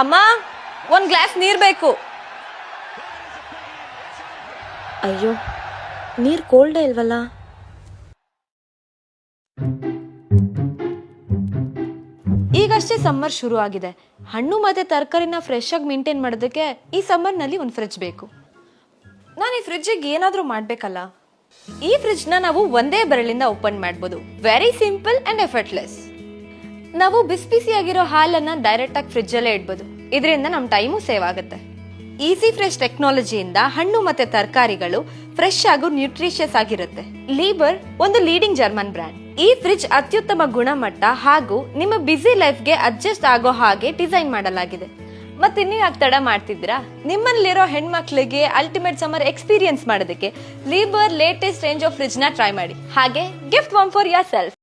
ಅಮ್ಮ ಒಂದ್ ಗ್ಲಾಸ್ ನೀರ್ ಬೇಕು. ಅಯ್ಯೋ ನೀರ್ ಕೋಲ್ಡ್ ಇಲ್ವಲ್ಲ? ಈಗಷ್ಟೇ ಸಮ್ಮರ್ ಶುರು ಆಗಿದೆ ಹಣ್ಣು ಮತ್ತೆ ತರಕಾರಿನ ಫ್ರೆಶ್ ಆಗಿ ಮೇಂಟೈನ್ ಮಾಡೋದಕ್ಕೆ ಈ ಸಮ್ಮರ್ನಲ್ಲಿ ಒಂದು ಫ್ರಿಡ್ಜ್ ಬೇಕು. ನಾನು ಈ ಫ್ರಿಡ್ಜಿಗೆ ಏನಾದರೂ ಮಾಡಬೇಕಲ್ಲ? ಈ ಫ್ರಿಡ್ಜ್ನ ನಾವು ಒಂದೇ ಬೆರಳಿಂದ ಓಪನ್ ಮಾಡ್ಬೋದು. ವೆರಿ ಸಿಂಪಲ್ ಅಂಡ್ ಎಫರ್ಟ್ಲೆಸ್ ನಾವು ಬಿಸಿ ಬಿಸಿಯಾಗಿರೋ ಹಾಲನ್ನ ಡೈರೆಕ್ಟ್ ಆಗಿ ಫ್ರಿಜ್ ಅಲ್ಲೇ ಇಡ್ಬೋದು. ಇದರಿಂದ ನಮ್ಮ ಟೈಮು ಸೇವ್ ಆಗುತ್ತೆ. ಈಸಿ ಫ್ರೆಶ್ ಟೆಕ್ನಾಲಜಿಯಿಂದ ಹಣ್ಣು ಮತ್ತೆ ತರಕಾರಿಗಳು ಫ್ರೆಶ್ ಹಾಗೂ ನ್ಯೂಟ್ರಿಷಿಯಸ್ ಆಗಿರುತ್ತೆ. ಲೀಬರ್ ಒಂದು ಲೀಡಿಂಗ್ ಜರ್ಮನ್ ಬ್ರ್ಯಾಂಡ್ ಈ ಫ್ರಿಜ್ ಅತ್ಯುತ್ತಮ ಗುಣಮಟ್ಟ ಹಾಗೂ ನಿಮ್ಮ ಬ್ಯುಸಿ ಲೈಫ್ಗೆ ಅಡ್ಜಸ್ಟ್ ಆಗೋ ಹಾಗೆ ಡಿಸೈನ್ ಮಾಡಲಾಗಿದೆ. ಮತ್ತೆ ನೀವು ಯಾಕೆ ತಡ ಮಾಡ್ತಿದ್ದೀರಾ? ನಿಮ್ಮಲ್ಲಿರೋ ಹೆಣ್ಮಕ್ಳಿಗೆ ಅಲ್ಟಿಮೇಟ್ ಸಮ್ಮರ್ ಎಕ್ಸ್ಪೀರಿಯನ್ಸ್ ಮಾಡೋದಕ್ಕೆ ಲೀಬರ್ ಲೇಟೆಸ್ಟ್ ರೇಂಜ್ ಆಫ್ ಫ್ರಿಜ್ನ ಟ್ರೈ ಮಾಡಿ. ಹಾಗೆ gift one for your self